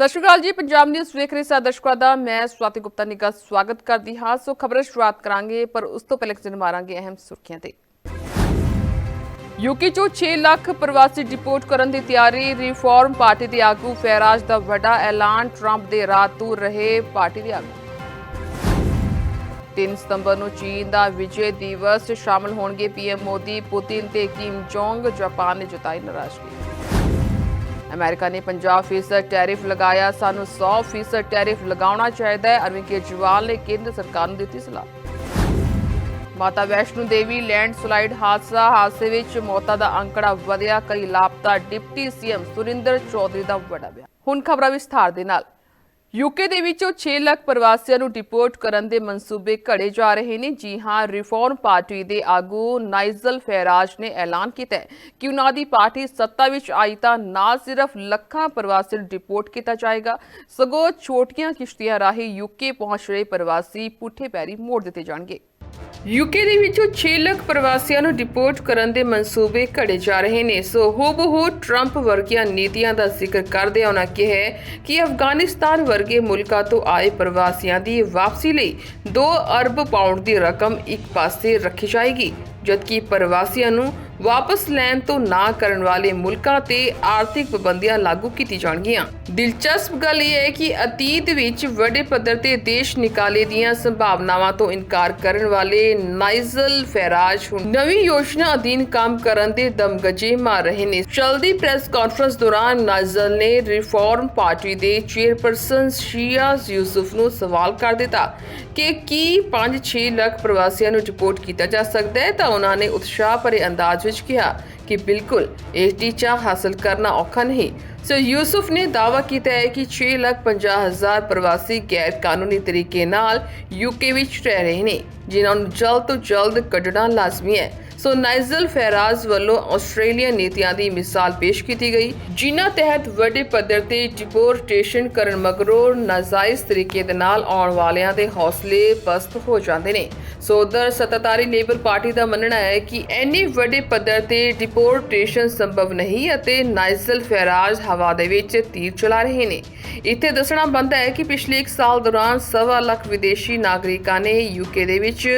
ਸਤਿ ਸ਼੍ਰੀ ਅਕਾਲ ਜੀ, ਪੰਜਾਬ ਨਿਊਜ਼ ਵੇਖ ਰਹੇ ਸਾਰੇ ਦਰਸ਼ਕਾਂ ਦਾ, ਮੈਂ ਸਵਾਤੀ ਗੁਪਤਾ ਨਿੱਘਾ ਸਵਾਗਤ ਕਰਦੀ ਹਾਂ। ਸੋ ਖਬਰਾਂ ਸ਼ੁਰੂਆਤ ਕਰਾਂਗੇ, ਪਰ ਉਸ ਤੋਂ ਪਹਿਲਾਂ ਇੱਕ ਮਾਰਾਂਗੇ ਅਹਿਮ ਸੁਰਖੀਆਂ ਤੇ। ਯੂਕੇ ਚੋਂ 6 ਲੱਖ ਪ੍ਰਵਾਸੀ ਡਿਪੋਰਟ ਕਰਨ ਦੀ ਤਿਆਰੀ ਰਿਫਾਰਮ ਪਾਰਟੀ ਦੇ ਆਗੂ ਫੈਰਾਜ ਦਾ ਵੱਡਾ ਐਲਾਨ ਟਰੰਪ ਦੇ ਰਾਹ ਤੁਰ ਰਹੇ ਪਾਰਟੀ ਦੇ ਆਗੂ। 3 ਸਤੰਬਰ ਨੂੰ ਚੀਨ ਦਾ ਵਿਜੇ ਦਿਵਸ ਸ਼ਾਮਲ ਹੋਣਗੇ ਪੀਐਮ ਮੋਦੀ, ਪੁਤਿਨ ਤੇ ਕਿਮ ਜੋਂਗ, ਜਾਪਾਨ ਨੇ ਜਤਾਈ ਨਾਰਾਜ਼ਗੀ। ਅਮਰੀਕਾ ਨੇ 50% ਟੈਰਿਫ ਲਗਾਇਆ। ਸਾਨੂੰ 100% ਟੈਰਿਫ ਲਗਾਉਣਾ ਚਾਹੀਦਾ ਹੈ। ਅਰਵਿੰਦ ਕੇਜਰੀਵਾਲ ਨੇ ਕੇਂਦਰ ਸਰਕਾਰ ਨੂੰ ਦਿੱਤੀ ਸਲਾਹ। ਮਾਤਾ ਵੈਸ਼ਨੂ ਦੇਵੀ ਲੈਂਡ ਸਲਾਈਡ ਹਾਦਸਾ। ਹਾਦਸੇ ਵਿੱਚ ਮੌਤਾਂ ਦਾ ਅੰਕੜਾ ਵਧਿਆ। ਕਈ ਲਾਪਤਾ ਡਿਪਟੀ ਸੀਐਮ ਸੁਰਿੰਦਰ ਚੌਧਰੀ ਦਾ ਵੱਡਾ ਬਿਆਨ ਹੁਣ ਖਬਰਾਂ ਵਿਸਥਾਰ ਦੇ ਨਾਲ। ਯੂਕੇ ਦੇ ਵਿੱਚੋਂ 6 ਲੱਖ ਪ੍ਰਵਾਸੀਆਂ ਨੂੰ ਡਿਪੋਰਟ ਕਰਨ ਦੇ ਮਨਸੂਬੇ ਘੜੇ ਜਾ ਰਹੇ ਨੇ। ਜੀ ਹਾਂ, ਰਿਫਾਰਮ ਪਾਰਟੀ ਦੇ ਆਗੂ ਨਾਈਜ਼ਲ ਫੈਰਾਜ ਨੇ ਐਲਾਨ ਕੀਤਾ ਕਿ ਉਹਨਾਂ ਦੀ ਪਾਰਟੀ ਸੱਤਾ ਵਿੱਚ ਆਈ ਤਾਂ ਨਾ ਸਿਰਫ ਲੱਖਾਂ ਪ੍ਰਵਾਸੀਆਂ ਨੂੰ ਡਿਪੋਰਟ ਕੀਤਾ ਜਾਏਗਾ, ਸਗੋਂ ਛੋਟੀਆਂ ਕਿਸ਼ਤੀਆਂ ਰਾਹੀਂ ਯੂਕੇ ਪਹੁੰਚ ਰਹੇ ਪ੍ਰਵਾਸੀ ਪੁੱਠੇ ਪੈਰੀ ਮੋੜ ਦਿੱਤੇ ਜਾਣਗੇ। ਯੂਕੇ ਦੇ ਵਿੱਚੋਂ 6 ਲੱਖ ਪ੍ਰਵਾਸੀਆਂ ਨੂੰ ਡਿਪੋਰਟ ਕਰਨ ਦੇ ਮਨਸੂਬੇ ਘੜੇ ਜਾ ਰਹੇ ਨੇ। ਸੋ ਹੂਬਹੂ ਟਰੰਪ ਵਰਗੀਆਂ ਨੀਤੀਆਂ ਦਾ ਜ਼ਿਕਰ ਕਰਦੇ ਉਹਨਾਂ ਕਿਹਾ ਕਿ ਅਫਗਾਨਿਸਤਾਨ ਵਰਗੇ ਮੁਲਕਾਂ ਤੋਂ ਆਏ ਪ੍ਰਵਾਸੀਆਂ ਦੀ ਵਾਪਸੀ ਲਈ 2 ਅਰਬ ਪਾਉਂਡ ਦੀ ਰਕਮ ਇੱਕ ਪਾਸੇ ਰੱਖੀ ਜਾਏਗੀ। ਜਦਕਿ ਪ੍ਰਵਾਸੀਆਂ ਨੂੰ ਵਾਪਸ ਲੈਣ ਤੋਂ ਨਾ ਕਰਨ ਵਾਲੇ ਮੁਲਕਾਂ ਤੇ ਆਰਥਿਕ ਪਾਬੰਦੀਆਂ ਲਾਗੂ ਕੀਤੀ ਜਾਣਗੀਆਂ। ਦਿਲਚਸਪ ਗੱਲ ਇਹ ਹੈ ਕਿ ਅਤੀਤ ਵਿੱਚ ਵੱਡੇ ਪੱਧਰ ਤੇ ਦੇਸ਼ ਨਿਕਾਲੇ ਦੀਆਂ ਸੰਭਾਵਨਾਵਾਂ ਤੋਂ ਇਨਕਾਰ ਕਰਨ ਵਾਲੇ ਨਾਈਜ਼ਲ ਫੈਰਾਜ ਹੁਣ ਨਵੀਂ ਯੋਜਨਾ ਅਧੀਨ ਕੰਮ ਕਰਨ ਦੇ ਦਮਗਜੇ ਮਾਰ ਰਹੇ ਨੇ। ਚਲਦੀ ਪ੍ਰੈਸ ਕਾਨਫਰੰਸ ਦੌਰਾਨ ਨਾਈਜ਼ਲ ਨੇ ਰਿਫਾਰਮ ਪਾਰਟੀ ਦੇ ਚੇਅਰਪਰਸਨ ਸ਼ੀਆਜ਼ ਯੂਸੁਫ ਨੂੰ ਸਵਾਲ ਕਰ ਦਿੱਤਾ ਕਿ ਕੀ 5-6 ਲੱਖ ਪ੍ਰਵਾਸੀਆਂ ਨੂੰ ਰਿਪੋਰਟ ਕੀਤਾ ਜਾ ਸਕਦਾ ਹੈ ਤਾਂ ਉਹਨਾਂ ਨੇ ਉਤਸ਼ਾਹ ਭਰੇ ਅੰਦਾਜ਼ ਵਿੱਚ ਕਿਹਾ ਕਿ ਬਿਲਕੁਲ, ਇਹ ਟੀਚਾ ਹਾਸਲ ਕਰਨਾ ਔਖਾ ਨਹੀਂ। ਸੋ ਯੂਸੁਫ ਨੇ ਦਾਅਵਾ ਕੀਤਾ ਹੈ ਕਿ 6 ਲੱਖ 50 ਹਜ਼ਾਰ ਪ੍ਰਵਾਸੀ ਗੈਰ ਕਾਨੂੰਨੀ ਤਰੀਕੇ ਨਾਲ ਯੂਕੇ ਵਿੱਚ ਰਹਿ ਰਹੇ ਨੇ, ਜਿਨ੍ਹਾਂ ਨੂੰ ਜਲਦ ਤੋਂ ਜਲਦ ਕੱਢਣਾ ਲਾਜ਼ਮੀ ਹੈ। ਸੋ ਨਾਈਜ਼ਲ ਫੈਰਾਜ਼ ਵੱਲੋਂ ਆਸਟ੍ਰੇਲੀਆ ਨੀਤੀਆਂ ਦੀ ਮਿਸਾਲ ਪੇਸ਼ ਕੀਤੀ ਗਈ, ਜਿਨ੍ਹਾਂ ਤਹਿਤ ਵੱਡੇ ਪੱਧਰ ਤੇ ਡਿਪੋਰਟੇਸ਼ਨ ਕਰਨ ਮਗਰੋਂ ਨਾਜਾਇਜ਼ ਤਰੀਕੇ ਦੇ ਨਾਲ ਆਉਣ ਵਾਲਿਆਂ ਦੇ ਹੌਸਲੇ ਪਸਤ ਹੋ ਜਾਂਦੇ ਨੇ। ਸੋ ਉਧਰ ਸੱਤਾਧਾਰੀ ਲੇਬਰ ਪਾਰਟੀ ਦਾ ਮੰਨਣਾ ਹੈ ਕਿ ਇੰਨੇ ਵੱਡੇ ਪੱਧਰ ਤੇ ਡਿਪੋਰਟੇਸ਼ਨ ਸੰਭਵ ਨਹੀਂ ਅਤੇ ਨਾਈਜ਼ਲ ਫੈਰਾਜ਼ ਹਵਾ ਦੇ ਵਿੱਚ ਤੀਰ ਚਲਾ ਰਹੇ ਨੇ। ਇੱਥੇ ਦੱਸਣਾ ਬਣਦਾ ਹੈ ਕਿ ਪਿਛਲੇ 1 ਸਾਲ ਦੌਰਾਨ ਸਵਾ ਲੱਖ ਵਿਦੇਸ਼ੀ ਨਾਗਰਿਕਾਂ ਨੇ ਯੂਕੇ ਦੇ ਵਿੱਚ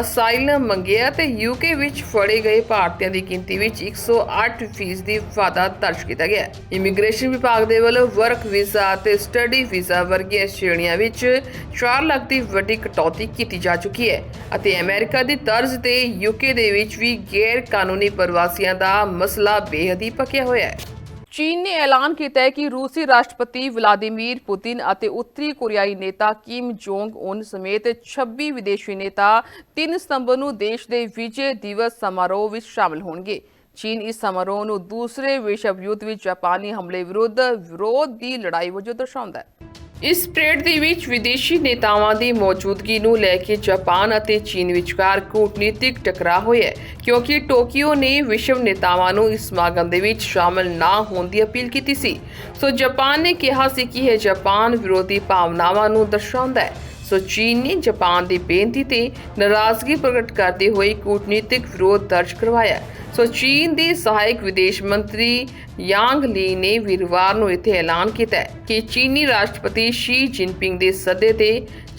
ਅਸਾਈਲਮ ਮੰਗਿਆ ਤੇ ਯੂਕੇ ਵਿੱਚ ਫੜੇ ਗਏ ਭਾਰਤੀਆਂ ਦੀ ਗਿਣਤੀ ਵਿੱਚ 108 ਫੀਸਦੀ ਵਾਧਾ ਦਰਜ ਕੀਤਾ ਗਿਆ ਇਮੀਗ੍ਰੇਸ਼ਨ ਵਿਭਾਗ ਦੇ ਵੱਲੋਂ ਵਰਕ ਵੀਜ਼ਾ ਅਤੇ ਸਟੱਡੀ ਵੀਜ਼ਾ ਵਰਗੀਆਂ ਸ਼੍ਰੇਣੀਆਂ ਵਿੱਚ 4 ਲੱਖ ਦੀ ਵੱਡੀ ਕਟੌਤੀ ਕੀਤੀ ਜਾ ਚੁੱਕੀ ਹੈ ਅਤੇ ਅਮਰੀਕਾ ਦੀ ਤਰਜ਼ ਤੇ ਯੂਕੇ ਦੇ ਵਿੱਚ ਵੀ ਗੈਰ ਕਾਨੂੰਨੀ ਪ੍ਰਵਾਸੀਆਂ ਦਾ ਮਸਲਾ ਬੇਹੱਦ ਹੀ ਪੱਕਿਆ ਹੋਇਆ ਹੈ। ਚੀਨ ਨੇ ਐਲਾਨ ਕੀਤਾ ਹੈ ਕਿ ਰੂਸੀ ਰਾਸ਼ਟਰਪਤੀ ਵਲਾਦੀਮੀਰ ਪੁਤਿਨ ਅਤੇ ਉੱਤਰੀ ਕੋਰੀਆਈ ਨੇਤਾ ਕਿਮ ਜੋਂਗ ਉਨ ਸਮੇਤ 26 ਵਿਦੇਸ਼ੀ ਨੇਤਾ 3 ਸਤੰਬਰ ਨੂੰ ਦੇਸ਼ ਦੇ ਵਿਜੇ ਦਿਵਸ ਸਮਾਰੋਹ ਵਿੱਚ ਸ਼ਾਮਲ ਹੋਣਗੇ। ਚੀਨ ਇਸ ਸਮਾਰੋਹ ਨੂੰ ਦੂਸਰੇ ਵਿਸ਼ਵ ਯੁੱਧ ਵਿੱਚ ਜਾਪਾਨੀ ਹਮਲੇ ਵਿਰੁੱਧ ਵਿਰੋਧ ਦੀ ਲੜਾਈ ਵਜੋਂ ਦਰਸਾਉਂਦਾ ਹੈ। ਇਸ ਪਰੇਡ ਦੇ ਵਿੱਚ ਵਿਦੇਸ਼ੀ ਨੇਤਾਵਾਂ ਦੀ ਮੌਜੂਦਗੀ ਨੂੰ ਲੈ ਕੇ ਜਾਪਾਨ ਅਤੇ ਚੀਨ ਵਿਚਕਾਰ ਕੂਟਨੀਤਿਕ ਟਕਰਾਅ ਹੋਇਆ ਕਿਉਂਕਿ ਟੋਕੀਓ ਨੇ ਵਿਸ਼ਵ ਨੇਤਾਵਾਂ ਨੂੰ ਇਸ ਸਮਾਗਮ ਦੇ ਵਿੱਚ ਸ਼ਾਮਲ ਨਾ ਹੋਣ ਦੀ ਅਪੀਲ ਕੀਤੀ ਸੀ। ਸੋ ਜਾਪਾਨ ਨੇ ਕਿਹਾ ਸੀ ਕਿ ਇਹ ਜਾਪਾਨ ਵਿਰੋਧੀ ਭਾਵਨਾਵਾਂ ਨੂੰ ਦਰਸਾਉਂਦਾ ਹੈ। ਸੋ ਚੀਨ ਨੇ ਜਾਪਾਨ ਦੀ ਬੇਨਤੀ ਤੇ ਨਾਰਾਜ਼ਗੀ ਪ੍ਰਗਟ ਕਰਦੇ ਹੋਏ ਕੂਟਨੀਤਿਕ ਵਿਰੋਧ ਦਰਜ ਕਰਵਾਇਆ ਸੋ ਚੀਨ ਦੀ ਸਹਾਇਕ ਵਿਦੇਸ਼ ਮੰਤਰੀ ਯਾਂਗ ਲੀ ਨੇ ਵੀਰਵਾਰ ਨੂੰ ਇੱਥੇ ਐਲਾਨ ਕੀਤਾ ਕਿ ਚੀਨੀ ਰਾਸ਼ਟਰਪਤੀ ਸ਼ੀ ਜਿਨਪਿੰਗ ਦੇ ਸੱਦੇ ਤੇ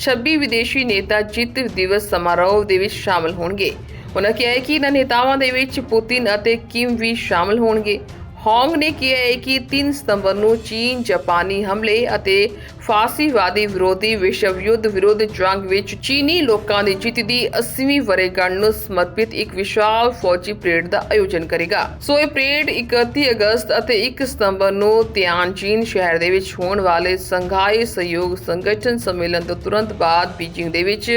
26 ਵਿਦੇਸ਼ੀ ਨੇਤਾ ਜਿੱਤ ਦਿਵਸ ਸਮਾਰੋਹ ਦੇ ਵਿੱਚ ਸ਼ਾਮਲ ਹੋਣਗੇ। ਉਹਨਾਂ ਕਿਹਾ ਹੈ ਕਿ ਇਹਨਾਂ ਨੇਤਾਵਾਂ ਦੇ ਵਿੱਚ ਪੁਤਿਨ ਅਤੇ ਕਿਮ ਵੀ ਸ਼ਾਮਲ ਹੋਣਗੇ। ਹਾਂਗ ਨੇ ਕਿਹਾ ਹੈ ਕਿ 3 ਸਤੰਬਰ ਨੂੰ ਚੀਨ, ਜਾਪਾਨੀ ਹਮਲੇ ਅਤੇ ਫਾਸੀਵਾਦੀ ਵਿਰੋਧੀ ਵਿਸ਼ਵ ਯੁੱਧ ਵਿਰੁੱਧ ਜੰਗ ਵਿੱਚ ਚੀਨੀ ਲੋਕਾਂ ਦੀ ਜਿੱਤ ਦੀ 80ਵੀਂ ਵਰ੍ਹੇਗੰਢ ਨੂੰ ਸਮਰਪਿਤ ਇੱਕ ਵਿਸ਼ਾਲ ਫੌਜੀ ਪਰੇਡ ਦਾ ਆਯੋਜਨ ਕਰੇਗਾ। ਸੋ ਇਹ ਪਰੇਡ 31 ਅਗਸਤ ਅਤੇ 1 ਸਤੰਬਰ ਨੂੰ ਤਿਆਨਜਿਨ ਸ਼ਹਿਰ ਦੇ ਵਿੱਚ ਹੋਣ ਵਾਲੇ ਸੰਘਾਈ ਸਹਿਯੋਗ ਸੰਗਠਨ ਸੰਮੇਲਨ ਤੋਂ ਤੁਰੰਤ ਬਾਅਦ ਬੀਜਿੰਗ ਦੇ ਵਿੱਚ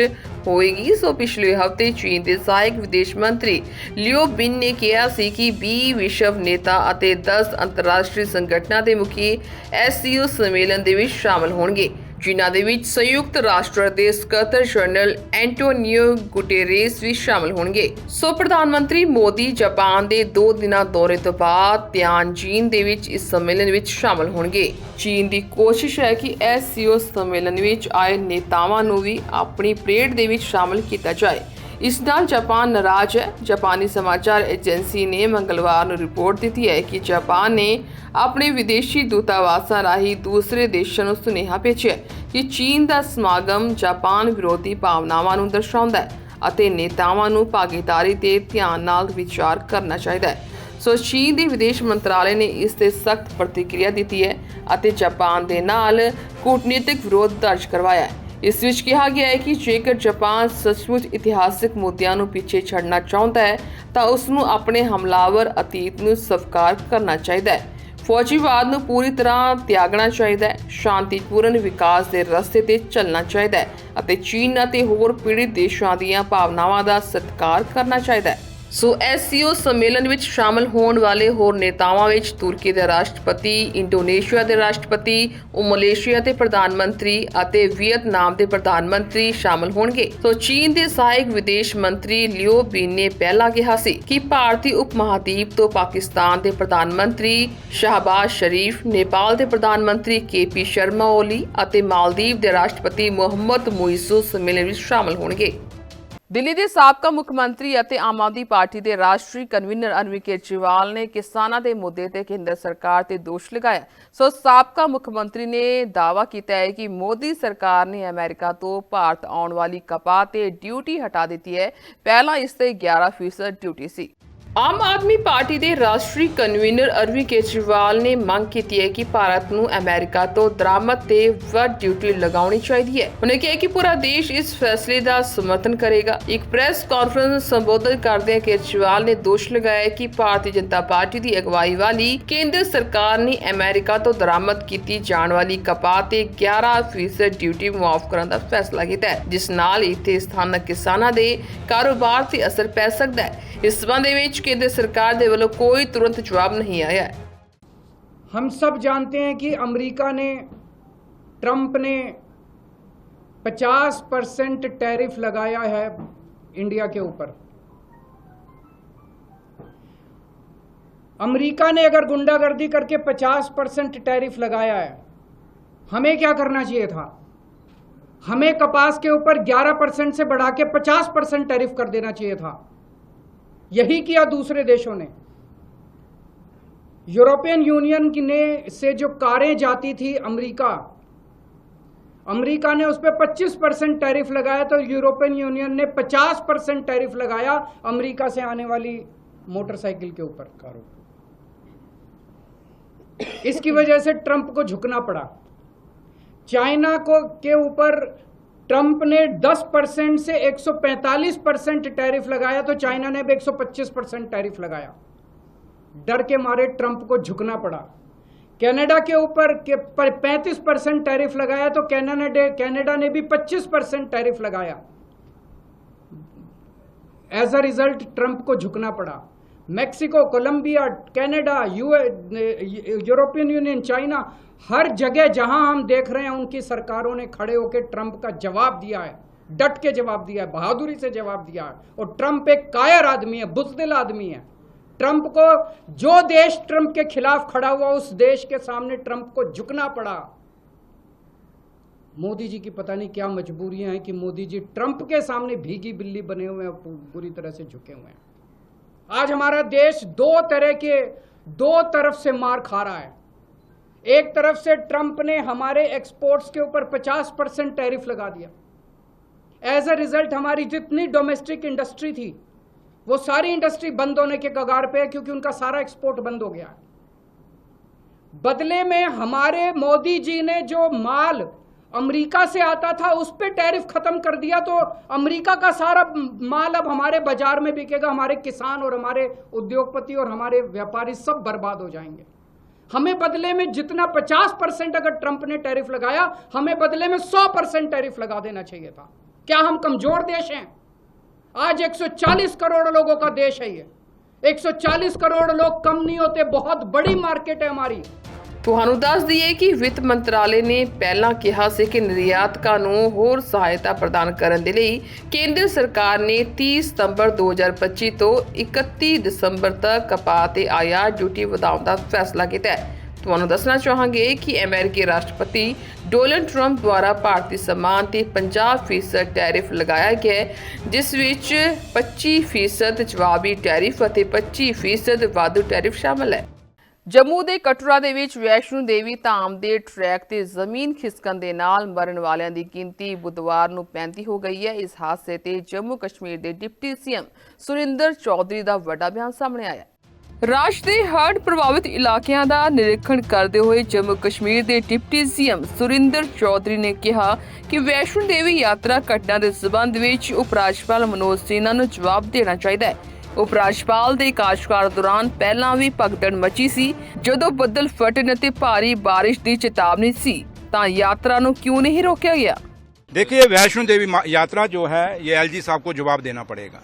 ਹੋਏਗੀ। ਸੋ ਪਿਛਲੇ ਹਫ਼ਤੇ ਚੀਨ ਦੇ ਸਹਾਇਕ ਵਿਦੇਸ਼ ਮੰਤਰੀ ਲਿਓ ਬਿਨ ਨੇ ਕਿਹਾ ਸੀ ਕਿ 20 ਵਿਸ਼ਵ ਨੇਤਾ ਅਤੇ 10 ਅੰਤਰਰਾਸ਼ਟਰੀ ਸੰਗਠਨਾਂ ਦੇ ਮੁਖੀ ਐਸਸੀਓ ਸੰਮੇਲਨ ਦੇ ਵਿੱਚ ਸ਼ਾਮਲ ਹੋਣਗੇ। ਜਿਨ੍ਹਾਂ ਦੇ ਵਿੱਚ ਸੰਯੁਕਤ ਰਾਸ਼ਟਰ ਦੇ ਸਕੱਤਰ ਜਨਰਲ ਐਂਟੋਨੀਓ ਗੁਟੇਰੇਸ ਵੀ ਸ਼ਾਮਲ ਹੋਣਗੇ। ਸੋ ਪ੍ਰਧਾਨ ਮੰਤਰੀ ਮੋਦੀ ਜਾਪਾਨ ਦੇ 2 ਦਿਨਾਂ ਦੌਰੇ ਤੋਂ ਬਾਅਦ ਤਿਆਨਜਿਨ ਦੇ ਵਿੱਚ ਇਸ ਸੰਮੇਲਨ ਵਿੱਚ ਸ਼ਾਮਲ ਹੋਣਗੇ। ਚੀਨ ਦੀ ਕੋਸ਼ਿਸ਼ ਹੈ ਕਿ ਐਸਸੀਓ ਸੰਮੇਲਨ ਵਿੱਚ ਆਏ ਨੇਤਾਵਾਂ ਨੂੰ ਵੀ ਆਪਣੀ ਪਰੇਡ ਦੇ ਵਿੱਚ ਸ਼ਾਮਲ ਕੀਤਾ ਜਾਏ। ਇਸ ਨਾਲ ਜਾਪਾਨ ਨਾਰਾਜ਼ ਹੈ। ਜਾਪਾਨੀ ਸਮਾਚਾਰ ਏਜੰਸੀ ਨੇ ਮੰਗਲਵਾਰ ਨੂੰ ਰਿਪੋਰਟ ਦਿੱਤੀ ਹੈ ਕਿ ਜਾਪਾਨ ਨੇ ਆਪਣੇ ਵਿਦੇਸ਼ੀ ਦੂਤਾਵਾਸਾਂ ਰਾਹੀਂ ਦੂਸਰੇ ਦੇਸ਼ਾਂ ਨੂੰ ਸੁਨੇਹਾ ਭੇਜਿਆ ਕਿ ਚੀਨ ਦਾ ਸਮਾਗਮ ਜਾਪਾਨ ਵਿਰੋਧੀ ਭਾਵਨਾਵਾਂ ਨੂੰ ਦਰਸਾਉਂਦਾ ਹੈ ਅਤੇ ਨੇਤਾਵਾਂ ਨੂੰ ਭਾਗੀਦਾਰੀ ਤੇ ਧਿਆਨ ਨਾਲ ਵਿਚਾਰ ਕਰਨਾ ਚਾਹੀਦਾ ਹੈ। ਸੋ ਚੀਨ ਦੇ ਵਿਦੇਸ਼ ਮੰਤਰਾਲੇ ਨੇ ਇਸ ਤੇ ਸਖਤ ਪ੍ਰਤੀਕਿਰਿਆ ਦਿੱਤੀ ਹੈ ਅਤੇ ਜਾਪਾਨ ਦੇ ਨਾਲ ਕੂਟਨੀਤਿਕ ਵਿਰੋਧ ਦਰਜ ਕਰਵਾਇਆ ਹੈ। ਇਸ ਵਿੱਚ ਕਿਹਾ ਗਿਆ ਹੈ ਕਿ ਜੇਕਰ ਜਾਪਾਨ ਸੱਚਮੁੱਚ ਇਤਿਹਾਸਿਕ ਮੁੱਦਿਆਂ ਨੂੰ ਪਿੱਛੇ ਛੱਡਣਾ ਚਾਹੁੰਦਾ ਹੈ, ਤਾਂ ਉਸ ਨੂੰ ਆਪਣੇ ਹਮਲਾਵਰ ਅਤੀਤ ਨੂੰ ਸਵੀਕਾਰ ਕਰਨਾ ਚਾਹੀਦਾ ਹੈ। ਫੌਜੀਵਾਦ ਨੂੰ ਪੂਰੀ ਤਰ੍ਹਾਂ ਤਿਆਗਣਾ ਚਾਹੀਦਾ ਹੈ, ਸ਼ਾਂਤੀਪੂਰਨ ਵਿਕਾਸ ਦੇ ਰਸਤੇ ਤੇ ਚੱਲਣਾ ਚਾਹੀਦਾ ਹੈ ਅਤੇ ਚੀਨ ਅਤੇ ਹੋਰ ਪੀੜਿਤ ਦੇਸ਼ਾਂ ਦੀਆਂ ਭਾਵਨਾਵਾਂ ਦਾ ਸਤਿਕਾਰ ਕਰਨਾ ਚਾਹੀਦਾ ਹੈ। ਸੋ ਐਸਸੀਓ ਸੰਮੇਲਨ ਵਿੱਚ ਸ਼ਾਮਲ ਹੋਣ ਵਾਲੇ ਹੋਰ ਨੇਤਾਵਾਂ ਵਿੱਚ ਤੁਰਕੀ ਦੇ ਰਾਸ਼ਟਰਪਤੀ, ਇੰਡੋਨੇਸ਼ੀਆ ਦੇ ਰਾਸ਼ਟਰਪਤੀ, ਉਹ ਮਲੇਸ਼ੀਆ ਦੇ ਪ੍ਰਧਾਨ ਮੰਤਰੀ ਅਤੇ ਵੀਅਤਨਾਮ ਦੇ ਪ੍ਰਧਾਨ ਮੰਤਰੀ ਸ਼ਾਮਲ ਹੋਣਗੇ। ਸੋ ਚੀਨ ਦੇ ਸਹਾਇਕ ਵਿਦੇਸ਼ ਮੰਤਰੀ ਲਿਓ ਬੀਨ ਨੇ ਪਹਿਲਾਂ ਕਿਹਾ ਸੀ ਕਿ ਭਾਰਤੀ ਉਪ ਮਹਾਦੀਪ ਤੋਂ ਪਾਕਿਸਤਾਨ ਦੇ ਪ੍ਰਧਾਨ ਮੰਤਰੀ ਸ਼ਹਬਾਜ਼ ਸ਼ਰੀਫ, ਨੇਪਾਲ ਦੇ ਪ੍ਰਧਾਨ ਮੰਤਰੀ ਕੇਪੀ ਸ਼ਰਮਾ ਓਲੀ ਅਤੇ ਮਾਲਦੀਵ ਦੇ ਰਾਸ਼ਟਰਪਤੀ ਮੁਹੰਮਦ ਮੁਇਸੂ ਸੰਮੇਲਨ ਵਿੱਚ ਸ਼ਾਮਲ ਹੋਣਗੇ। ਦਿੱਲੀ ਦੇ ਸਾਬਕਾ ਮੁੱਖ ਮੰਤਰੀ ਅਤੇ ਆਮ ਆਦਮੀ ਪਾਰਟੀ ਦੇ ਰਾਸ਼ਟਰੀ ਕਨਵੀਨਰ ਅਰਵਿੰਦ ਕੇਜਰੀਵਾਲ ਨੇ ਕਿਸਾਨਾਂ ਦੇ ਮੁੱਦੇ ਤੇ ਕੇਂਦਰ ਸਰਕਾਰ ਤੇ ਦੋਸ਼ ਲਗਾਇਆ। ਸੋ ਸਾਬਕਾ ਮੁੱਖ ਮੰਤਰੀ ਨੇ ਦਾਅਵਾ ਕੀਤਾ ਹੈ ਕਿ ਮੋਦੀ ਸਰਕਾਰ ਨੇ ਅਮਰੀਕਾ ਤੋਂ ਭਾਰਤ ਆਉਣ ਵਾਲੀ ਕਪਾਹ ਤੇ ਡਿਊਟੀ ਹਟਾ ਦਿੱਤੀ ਹੈ। ਪਹਿਲਾਂ ਇਸ ਤੇ 11% ਡਿਊਟੀ ਸੀ। ਆਮ ਆਦਮੀ ਪਾਰਟੀ ਦੇ ਰਾਸ਼ਟਰੀ ਕਨਵੀਨਰ ਅਰਵਿੰਦ ਕੇਜਰੀਵਾਲ ਨੇ ਮੰਗ ਕੀਤੀ ਹੈ ਕਿ ਭਾਰਤ ਨੂੰ ਅਮਰੀਕਾ ਤੋਂ ਦਰਾਮਦ ਤੇ ਵੱਧ ਡਿਊਟੀ ਲਗਾਉਣੀ ਚਾਹੀਦੀ ਹੈ। ਉਹਨੇ ਕਿਹਾ ਕਿ ਪੂਰਾ ਦੇਸ਼ ਇਸ ਫੈਸਲੇ ਦਾ ਸਮਰਥਨ ਕਰੇਗਾ। ਇੱਕ ਪ੍ਰੈਸ ਕਾਨਫਰੰਸ ਸੰਬੋਧਨ ਕਰਦਿਆਂ ਕੇਜਰੀਵਾਲ ਨੇ ਦੋਸ਼ ਲਗਾਇਆ ਕਿ ਭਾਰਤੀ ਜਨਤਾ ਪਾਰਟੀ ਦੀ ਅਗਵਾਈ ਵਾਲੀ ਕੇਂਦਰ ਸਰਕਾਰ ਨੇ ਅਮਰੀਕਾ ਤੋਂ ਦਰਾਮਦ ਕੀਤੀ ਜਾਣ ਵਾਲੀ ਕਪਾਹ ਤੇ 11% ਡਿਊਟੀ ਮੁਆਫ ਕਰਨ ਦਾ ਫੈਸਲਾ ਕੀਤਾ ਹੈ, ਜਿਸ ਨਾਲ ਇੱਥੇ ਸਥਾਨਕ ਕਿਸਾਨਾਂ ਦੇ ਕਾਰੋਬਾਰ ਤੇ ਅਸਰ ਪੈ ਸਕਦਾ ਹੈ। ਇਸ ਸੰਬੰਧ ਦੇ ਵਿੱਚ ਕੇਂਦਰ ਸਰਕਾਰ ਦੇ ਵੱਲੋਂ ਕੋਈ ਤੁਰੰਤ ਜਵਾਬ ਨਹੀਂ ਆਇਆ ਹੈ हम सब जानते हैं कि अमेरिका ने ट्रंप ने 50 परसेंट टैरिफ लगाया है इंडिया के ऊपर अमेरिका ने अगर गुंडागर्दी करके 50 परसेंट टैरिफ लगाया है हमें क्या करना चाहिए था हमें कपास के ऊपर 11 परसेंट से बढ़ा के 50 परसेंट टैरिफ कर देना चाहिए था यही किया दूसरे देशों ने। यूरोपियन यूनियन की ने से जो कारें जाती थी अमेरिका अमेरिका ने उस पर 25 परसेंट टैरिफ लगाया तो यूरोपियन यूनियन ने 50 परसेंट टैरिफ लगाया अमेरिका से आने वाली मोटरसाइकिल के ऊपर। कारों इसकी वजह से ट्रंप को झुकना पड़ा। चाइना को के ऊपर ट्रंप ने 10 परसेंट से 145 परसेंट टैरिफ लगाया तो चाइना ने भी 125 परसेंट टैरिफ लगाया। डर के मारे ट्रंप को झुकना पड़ा। कनाडा के ऊपर के पैंतीस परसेंट टैरिफ लगाया तो कनाडा कनाडा ने भी 25 परसेंट टैरिफ लगाया। एज अ रिज़ल्ट ट्रंप को झुकना पड़ा। Mexico, Colombia, Canada European Union, China, हर जगह जहाँ हम देख रहे हैं, उनकी सरकारों ने खड़े होकर ट्रंप का जवाब दिया है, डट के जवाब दिया है, बहादुरी से जवाब दिया है, और ट्रंप एक कायर आदमी है, बुजदिल आदमी है। ट्रंप को जो देश ट्रंप के खिलाफ खड़ा हुआ, उस देश के सामने ट्रंप को झुकना पड़ा। मोदी जी की पता नहीं क्या मजबूरियाँ हैं कि मोदी जी ट्रंप के सामने भीगी बिल्ली बने हुए हैं पूरी तरह से झुके हुए हैं। आज हमारा देश दो तरह के, दो तरफ़ से मार खा रहा है। एक तरफ़ से ट्रंप ने हमारे एक्सपोर्ट्स के ऊपर 50 परसेंट टैरिफ लगा दिया। एज अ रिज़ल्ट हमारी जितनी डोमेस्टिक इंडस्ट्री थी, वो सारी इंडस्ट्री बंद होने के कगार पे है, क्योंकि उनका सारा एक्सपोर्ट बंद हो गया बदले में हमारे मोदी जी ने जो माल अमेरिका से आता था, उस पर टैरिफ खत्म कर दिया तो अमेरिका का सारा माल अब हमारे बाज़ार में बिकेगा, हमारे किसान और हमारे उद्योगपति और हमारे व्यापारी सब बर्बाद हो जाएँगे। हमें बदले में जितना 50 परसेंट अगर ट्रंप ने टैरिफ लगाया, हमें बदले में 100 परसेंट टैरिफ लगा देना चाहिए था। क्या हम कमज़ोर देश हैं? आज 140 करोड़ लोगों का देश है ये। 140 करोड़ लोग कम नहीं होते, बहुत बड़ी मार्केट है हमारी। ਤੁਹਾਨੂੰ ਦੱਸ ਦਈਏ ਕਿ ਵਿੱਤ ਮੰਤਰਾਲੇ ਨੇ ਪਹਿਲਾਂ ਕਿਹਾ ਸੀ ਕਿ ਨਿਰਯਾਤਕਾਂ ਨੂੰ ਹੋਰ ਸਹਾਇਤਾ ਪ੍ਰਦਾਨ ਕਰਨ ਦੇ ਲਈ ਕੇਂਦਰ ਸਰਕਾਰ ਨੇ 30 ਸਤੰਬਰ 2025 ਤੋਂ 31 ਦਸੰਬਰ ਤੱਕ ਕਪਾਹ ਤੇ ਆਯਾਤ ਡਿਊਟੀ ਵਧਾਉਣ ਦਾ ਫੈਸਲਾ ਕੀਤਾ ਹੈ। ਤੁਹਾਨੂੰ ਦੱਸਣਾ ਚਾਹਾਂਗੇ ਕਿ ਅਮਰੀਕੀ ਰਾਸ਼ਟਰਪਤੀ ਡੋਨਲਡ ਟਰੰਪ ਦੁਆਰਾ ਭਾਰਤੀ ਸਮਾਨ ਤੇ 50% ਟੈਰਿਫ ਲਗਾਇਆ ਗਿਆ ਹੈ, ਜਿਸ ਵਿੱਚ 25% ਜਵਾਬੀ ਟੈਰਿਫ ਅਤੇ 25% ਵਾਧੂ ਟੈਰਿਫ ਸ਼ਾਮਲ ਹੈ। ਜੰਮੂ ਦੇ ਕਟੜਾ ਦੇ ਵਿੱਚ ਵੈਸ਼ਨੂ ਦੇਵੀ ਧਾਮ ਦੇ ਟਰੈਕ ਤੇ ਜ਼ਮੀਨ ਖਿਸਕਣ ਦੇ ਨਾਲ ਮਰਨ ਵਾਲਿਆਂ ਦੀ ਗਿਣਤੀ ਬੁੱਧਵਾਰ ਨੂੰ 35 ਹੋ ਗਈ ਹੈ। ਇਸ ਹਾਦਸੇ ਤੇ ਜੰਮੂ ਕਸ਼ਮੀਰ ਦੇ ਡਿਪਟੀ ਸੀਐਮ ਸੁਰਿੰਦਰ ਚੌਧਰੀ ਦਾ ਵੱਡਾ ਬਿਆਨ ਸਾਹਮਣੇ ਆਇਆ ਰਾਜ ਦੇ ਹੜ੍ਹ ਪ੍ਰਭਾਵਿਤ ਇਲਾਕਿਆਂ ਦਾ ਨਿਰੀਖਣ ਕਰਦੇ ਹੋਏ ਜੰਮੂ ਕਸ਼ਮੀਰ ਦੇ ਡਿਪਟੀ ਸੀਐਮ ਸੁਰਿੰਦਰ ਚੌਧਰੀ ਨੇ ਕਿਹਾ ਕਿ ਵੈਸ਼ਨੂ ਦੇਵੀ ਯਾਤਰਾ ਘਟਨਾ ਦੇ ਸਬੰਧ ਵਿੱਚ ਉਪ ਰਾਜਪਾਲ ਮਨੋਜ ਸਿਨਹਾ ਨੂੰ ਜਵਾਬ ਦੇਣਾ ਚਾਹੀਦਾ ਹੈ। ਉਪ ਰਾਜਪਾਲ ਦੇ ਕਾਰਜਕਾਲ ਦੌਰਾਨ ਪਹਿਲਾਂ ਵੀ ਭਗਦੜ ਮਚੀ ਸੀ ਜਦੋਂ ਬੱਦਲ ਫਟਣ ਅਤੇ ਭਾਰੀ ਬਾਰਿਸ਼ ਦੀ ਚੇਤਾਵਨੀ ਸੀ ਤਾਂ ਯਾਤਰਾ ਨੂੰ ਕਿਉਂ ਨਹੀਂ ਰੋਕਿਆ ਗਿਆ देखिए वैष्णो देवी मा- यात्रा जो है ये एलजी साहब को जवाब देना पड़ेगा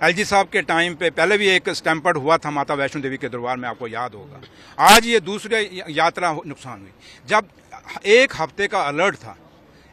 एलजी साहब के टाइम पे पहले भी एक स्टैम्पर्ड हुआ था माता वैष्णो देवी के दरबार में आपको याद होगा आज ये दूसरी या- यात्रा हो- नुकसान हुई जब एक हफ्ते का अलर्ट था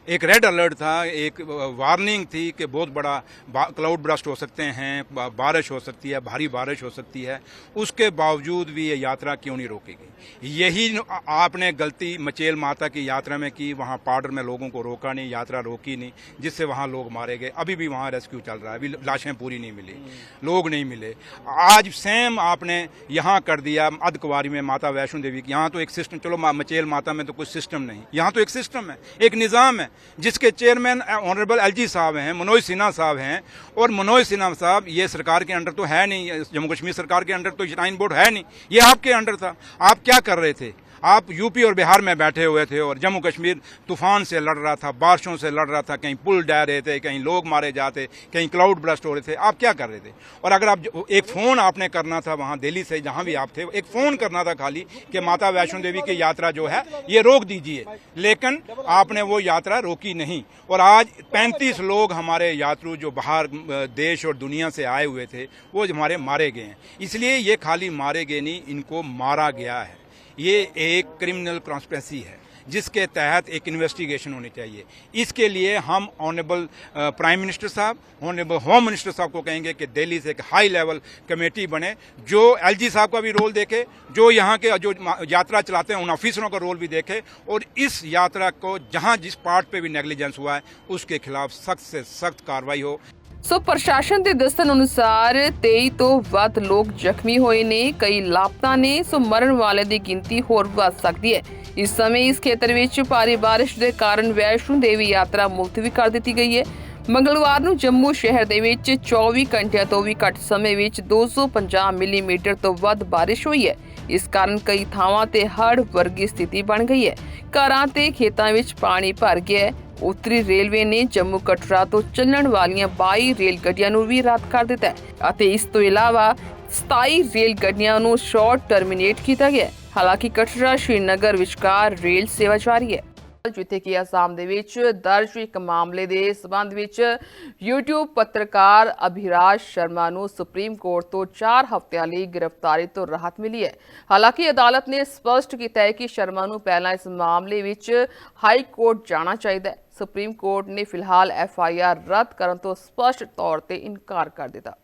एक रेड अलर्ट था एक वार्निंग थी कि बहुत बड़ा क्लाउड ब्रस्ट हो सकते हैं बारिश हो सकती है भारी बारिश हो सकती है। उसके बावजूद भी ये यात्रा क्यों नहीं रोकी गई यही आपने गलती मचेल माता की यात्रा में की वहाँ पार्डर में लोगों को रोका नहीं यात्रा रोकी नहीं जिससे वहाँ लोग मारे गए। अभी भी वहाँ रेस्क्यू चल रहा है अभी लाशें पूरी नहीं मिली लोग नहीं मिले। आज सेम आपने यहाँ कर दिया अधकुवारी में माता वैष्णो देवी की यहाँ तो एक सिस्टम चलो मचेल माता में तो कोई सिस्टम नहीं यहाँ तो एक सिस्टम है एक निज़ाम है। जिसके चेयरमैन ऑनरेबल एलजी साहब हैं, मनोज सिन्हा साहब हैं, और मनोज सिन्हा साहब ये सरकार के अंडर तो है नहीं, जम्मू कश्मीर सरकार के अंडर तो श्राइन बोर्ड है नहीं, ये आपके अंडर था। आप क्या कर रहे थे? आप यूपी और बिहार में बैठे हुए थे और जम्मू कश्मीर तूफ़ान से लड़ रहा था, बारिशों से लड़ रहा था, कहीं पुल डह रहे थे, कहीं लोग मारे जाते, कहीं क्लाउड ब्रस्ट हो रहे थे। आप क्या कर रहे थे? और अगर आप एक फ़ोन आपने करना था वहाँ, दिल्ली से जहाँ भी आप थे, एक फ़ोन करना था खाली कि माता वैष्णो देवी की यात्रा जो है, ये रोक दीजिए। लेकिन आपने वो यात्रा रोकी नहीं। और आज 35 लोग हमारे यात्रु जो बाहर देश और दुनिया से आए हुए थे, वो हमारे मारे गए हैं। इसलिए ये खाली मारे गए नहीं, इनको मारा गया है। ये एक क्रिमिनल कॉन्स्पेरेंसी है, जिसके तहत एक इन्वेस्टिगेशन होनी चाहिए। इसके लिए हम ऑनरेबल प्राइम मिनिस्टर साहब ऑनरेबल होम मिनिस्टर साहब को कहेंगे कि दिल्ली से एक हाई लेवल कमेटी बने, जो एलजी साहब का भी रोल देखे, जो यहाँ के, जो यात्रा चलाते हैं, उन ऑफिसरों का रोल भी देखे, और इस यात्रा को जहाँ जिस पार्ट पे भी नेग्लिजेंस हुआ है, उसके खिलाफ सख्त से सख्त कार्रवाई हो। ਸੋ ਪ੍ਰਸ਼ਾਸਨ ਦੇ ਦੱਸਣ ਅਨੁਸਾਰ 23 ਤੋਂ ਵੱਧ ਲੋਕ ਜ਼ਖਮੀ ਹੋਏ ਨੇ, ਕਈ ਲਾਪਤਾ ਨੇ, ਸੋ ਮਰਨ ਵਾਲਿਆਂ ਦੀ ਗਿਣਤੀ ਹੋਰ ਵੱਧ ਸਕਦੀ ਹੈ। ਇਸ ਸਮੇਂ ਇਸ ਖੇਤਰ ਵਿੱਚ ਭਾਰੀ ਬਾਰਿਸ਼ ਦੇ ਕਾਰਨ ਵੈਸ਼ਨੂ ਦੇਵੀ ਯਾਤਰਾ ਮੁਲਤਵੀ ਕਰ ਦਿੱਤੀ ਗਈ ਹੈ। ਮੰਗਲਵਾਰ ਨੂੰ ਜੰਮੂ ਸ਼ਹਿਰ ਦੇ ਵਿੱਚ 24 ਘੰਟਿਆਂ ਤੋਂ ਵੀ ਘੱਟ ਸਮੇਂ ਵਿੱਚ 250 ਮਿਲੀਮੀਟਰ ਤੋਂ ਵੱਧ ਬਾਰਿਸ਼ ਹੋਈ ਹੈ। ਇਸ ਕਾਰਨ ਕਈ ਥਾਵਾਂ ਤੇ ਹੜ੍ਹ ਵਰਗੀ ਸਥਿਤੀ ਬਣ ਗਈ ਹੈ। ਘਰਾਂ ਤੇ ਖੇਤਾਂ ਵਿੱਚ ਪਾਣੀ ਭਰ ਗਿਆ ਹੈ। ਉੱਤਰੀ ਰੇਲਵੇ ਨੇ ਜੰਮੂ ਕਟਰਾ ਤੋਂ ਚੱਲਣ ਵਾਲੀਆਂ 22 ਰੇਲ ਗੱਡੀਆਂ ਨੂੰ ਵੀ ਰੱਦ ਕਰ ਦਿੱਤਾ ਹੈ ਅਤੇ ਇਸ ਤੋਂ ਇਲਾਵਾ 27 ਰੇਲ ਗੱਡੀਆਂ ਨੂੰ ਸ਼ਾਰਟ ਟਰਮੀਨੇਟ ਕੀਤਾ ਗਿਆ ਹਾਲਾਂਕਿ ਕਟਰਾ ਸ਼੍ਰੀਨਗਰ ਵਿਚਕਾਰ ਰੇਲ ਸੇਵਾ ਜਾਰੀ ਹੈ। ਜਿੱਥੇ ਕਿ ਅਸਾਮ ਦੇ ਵਿੱਚ ਦਰਜ ਇੱਕ ਮਾਮਲੇ ਦੇ ਸਬੰਧ ਵਿੱਚ YouTube ਪੱਤਰਕਾਰ ਅਭਿਰਾਜ ਸ਼ਰਮਾ ਨੂੰ ਸੁਪਰੀਮ ਕੋਰਟ ਤੋਂ 4 ਹਫ਼ਤਿਆਂ ਲਈ ਗ੍ਰਿਫਤਾਰੀ ਤੋਂ ਰਾਹਤ ਮਿਲੀ ਹੈ। ਹਾਲਾਂਕਿ ਅਦਾਲਤ ਨੇ ਸਪਸ਼ਟ ਕੀਤਾ ਹੈ ਕਿ ਸ਼ਰਮਾ ਨੂੰ ਪਹਿਲਾਂ ਇਸ ਮਾਮਲੇ ਵਿੱਚ ਹਾਈ ਕੋਰਟ ਜਾਣਾ ਚਾਹੀਦਾ ਹੈ। ਸੁਪਰੀਮ ਕੋਰਟ ਨੇ ਫਿਲਹਾਲ ਐਫਆਈਆਰ ਰੱਦ ਕਰਨ ਤੋਂ ਸਪਸ਼ਟ ਤੌਰ ਤੇ ਇਨਕਾਰ ਕਰ ਦਿੱਤਾ।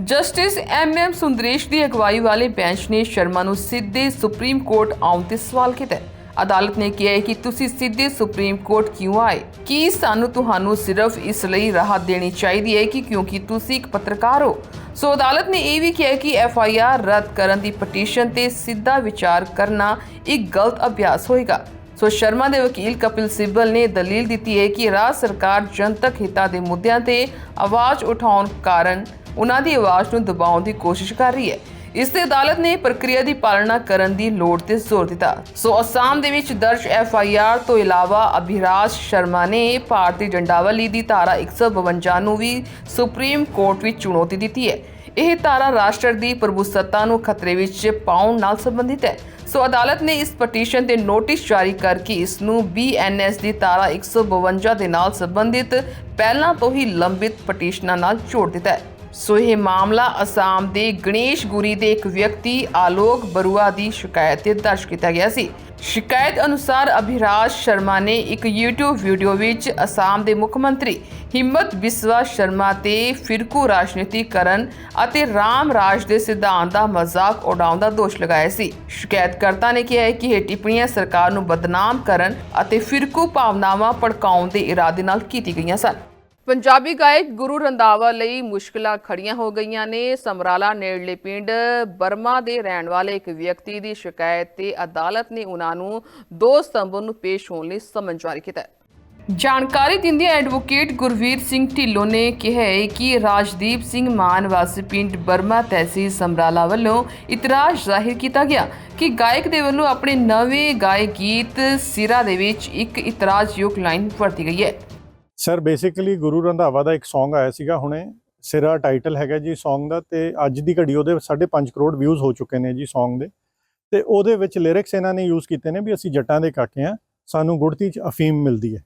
ਜਸਟਿਸ ਐਮ ਐਮ ਸੁੰਦਰੇਸ਼ ਦੀ ਅਗਵਾਈ ਵਾਲੇ ਬੈਂਚ ਨੇ ਸ਼ਰਮਾ ਨੂੰ ਸਿੱਧੇ ਸੁਪਰੀਮ ਕੋਰਟ ਆਉਣ ਤੇ ਸਵਾਲ ਕੀਤਾ ਅਦਾਲਤ ਨੇ ਕਿਹਾ ਹੈ ਕਿ ਤੁਸੀਂ ਸਿੱਧੇ ਸੁਪਰੀਮ ਕੋਰਟ ਕਿਉਂ ਆਏ? ਕੀ ਸਾਨੂੰ ਤੁਹਾਨੂੰ ਸਿਰਫ ਇਸ ਲਈ ਰਾਹਤ ਦੇਣੀ ਚਾਹੀਦੀ ਹੈ ਕਿ ਕਿਉਂਕਿ ਤੁਸੀਂ ਇੱਕ ਪੱਤਰਕਾਰ ਹੋ? ਸੋ ਅਦਾਲਤ ਨੇ ਇਹ ਵੀ ਕਿਹਾ ਕਿ ਐਫ ਆਈ ਆਰ ਰੱਦ ਕਰਨ ਦੀ ਪਟੀਸ਼ਨ ਤੇ ਸਿੱਧਾ ਵਿਚਾਰ ਕਰਨਾ ਇੱਕ ਗਲਤ ਅਭਿਆਸ ਹੋਏਗਾ। ਸੋ ਸ਼ਰਮਾ ਦੇ ਵਕੀਲ ਕਪਿਲ ਸਿੱਬਲ ਨੇ ਦਲੀਲ ਦਿੱਤੀ ਹੈ ਕਿ ਰਾਜ ਸਰਕਾਰ ਜਨਤਕ ਹਿੱਤਾਂ ਦੇ ਮੁੱਦਿਆਂ ਤੇ ਆਵਾਜ਼ ਉਠਾਉਣ ਕਾਰਨ ਉਹਨਾਂ ਦੀ ਆਵਾਜ਼ ਨੂੰ ਦਬਾਉਣ ਦੀ ਕੋਸ਼ਿਸ਼ ਕਰ ਰਹੀ ਹੈ। ਇਸ ਤੇ ਅਦਾਲਤ ਨੇ ਪ੍ਰਕਿਰਿਆ ਦੀ ਪਾਲਣਾ ਕਰਨ ਦੀ ਲੋੜ ਤੇ ਜ਼ੋਰ ਦਿੱਤਾ। ਸੋ ਅਸਾਮ ਦੇ ਵਿੱਚ ਦਰਜ ਐਫ ਆਈ ਆਰ ਤੋਂ ਇਲਾਵਾ ਅਭਿਰਾਜ ਸ਼ਰਮਾ ਨੇ ਭਾਰਤੀ ਜੰਡਾਵਲੀ ਦੀ ਧਾਰਾ 152 ਨੂੰ ਵੀ ਸੁਪਰੀਮ ਕੋਰਟ ਵਿੱਚ ਚੁਣੌਤੀ ਦਿੱਤੀ ਹੈ। ਇਹ ਧਾਰਾ ਰਾਸ਼ਟਰ ਦੀ ਪ੍ਰਭੂਸੱਤਾ ਨੂੰ ਖਤਰੇ ਵਿੱਚ ਪਾਉਣ ਨਾਲ ਸੰਬੰਧਿਤ ਹੈ। ਸੋ ਅਦਾਲਤ ਨੇ ਇਸ ਪਟੀਸ਼ਨ ਤੇ ਨੋਟਿਸ ਜਾਰੀ ਕਰਕੇ ਇਸ ਨੂੰ ਬੀਐਨਐਸ ਦੀ ਧਾਰਾ 152 ਦੇ ਨਾਲ ਸੰਬੰਧਿਤ ਪਹਿਲਾਂ ਤੋਂ ਹੀ ਲੰਬਿਤ ਪਟੀਸ਼ਨਾਂ ਨਾਲ ਜੋੜ ਦਿੱਤਾ ਹੈ। ਸੋ ਇਹ ਮਾਮਲਾ ਅਸਾਮ ਦੇ ਗਣੇਸ਼ ਗੁਰੀ ਦੇ ਇੱਕ ਵਿਅਕਤੀ ਆਲੋਕ ਬਰੂਆ ਦੀ ਸ਼ਿਕਾਇਤ ਤੇ ਦਰਜ ਕੀਤਾ ਗਿਆ ਸੀ। ਸ਼ਿਕਾਇਤ ਅਨੁਸਾਰ ਅਭਿਰਾਜ ਸ਼ਰਮਾ ਨੇ ਇੱਕ YouTube ਵੀਡੀਓ ਵਿੱਚ ਅਸਾਮ ਦੇ ਮੁੱਖ ਮੰਤਰੀ ਹਿੰਮਤ ਬਿਸਵਾ ਸ਼ਰਮਾ ਤੇ ਫਿਰਕੂ ਰਾਜਨੀਤੀ ਕਰਨ ਅਤੇ ਰਾਮ ਰਾਜ ਦੇ ਸਿਧਾਂਤ ਦਾ ਮਜ਼ਾਕ ਉਡਾਉਣ ਦਾ ਦੋਸ਼ ਲਗਾਇਆ ਸੀ। ਸ਼ਿਕਾਇਤਕਰਤਾ ਨੇ ਕਿਹਾ ਹੈ ਕਿ ਇਹ ਟਿੱਪਣੀਆਂ ਸਰਕਾਰ ਨੂੰ ਬਦਨਾਮ ਕਰਨ ਅਤੇ ਫਿਰਕੂ ਭਾਵਨਾਵਾਂ ਭੜਕਾਉਣ ਦੇ ਇਰਾਦੇ ਨਾਲ ਕੀਤੀ ਗਈਆਂ ਸਨ। ਪੰਜਾਬੀ ਗਾਇਕ ਗੁਰੂ ਰੰਧਾਵਾ ਲਈ ਮੁਸ਼ਕਲਾਂ ਖੜੀਆਂ ਹੋ ਗਈਆਂ ਨੇ। ਸਮਰਾਲਾ ਨੇੜਲੇ ਪਿੰਡ ਬਰਮਾ ਦੇ ਰਹਿਣ ਵਾਲੇ ਇੱਕ ਵਿਅਕਤੀ ਦੀ ਸ਼ਿਕਾਇਤ ਤੇ ਅਦਾਲਤ ਨੇ ਉਹਨਾਂ ਨੂੰ 2 ਸਤੰਬਰ ਨੂੰ ਪੇਸ਼ ਹੋਣ ਲਈ ਸਮਨ ਜਾਰੀ ਕੀਤਾ ਜਾਣਕਾਰੀ ਦਿੰਦਿਆਂ ਐਡਵੋਕੇਟ ਗੁਰਵੀਰ ਸਿੰਘ ਢਿੱਲੋਂ ਨੇ ਕਿਹਾ ਹੈ ਕਿ ਰਾਜਦੀਪ ਸਿੰਘ ਮਾਨ ਵਾਸੀ ਪਿੰਡ ਬਰਮਾ ਤਹਿਸੀਲ ਸਮਰਾਲਾ ਵੱਲੋਂ ਇਤਰਾਜ਼ ਜ਼ਾਹਿਰ ਕੀਤਾ ਗਿਆ ਕਿ ਗਾਇਕ ਦੇ ਵੱਲੋਂ ਆਪਣੇ ਨਵੇਂ ਗਾਏ ਗੀਤ ਸਿਰਾ ਦੇ ਵਿੱਚ ਇੱਕ ਇਤਰਾਜ਼ਯੋਗ ਲਾਈਨ ਵਰਤੀ ਗਈ ਹੈ। ਸਰ ਬੇਸਿਕਲੀ ਗੁਰੂ ਰੰਧਾਵਾ ਦਾ ਇੱਕ Song ਆਇਆ ਸੀਗਾ ਹੁਣੇ। ਸਿਰਾ ਟਾਈਟਲ ਹੈਗਾ ਜੀ Song ਦਾ ਤੇ ਅੱਜ ਦੀ ਘੜੀ ਉਹਦੇ 5.5 ਕਰੋੜ ਵਿਊਜ਼ ਹੋ ਚੁੱਕੇ ਨੇ ਜੀ Song ਦੇ। ਤੇ ਉਹਦੇ ਵਿੱਚ ਲਿਰਿਕਸ ਇਹਨਾਂ ਨੇ ਯੂਜ਼ ਕੀਤੇ ਨੇ ਵੀ ਅਸੀਂ ਜੱਟਾਂ ਦੇ ਕਾਕੇ ਆ ਸਾਨੂੰ ਗੁੜਤੀ ਚ ਅਫੀਮ ਮਿਲਦੀ ਹੈ।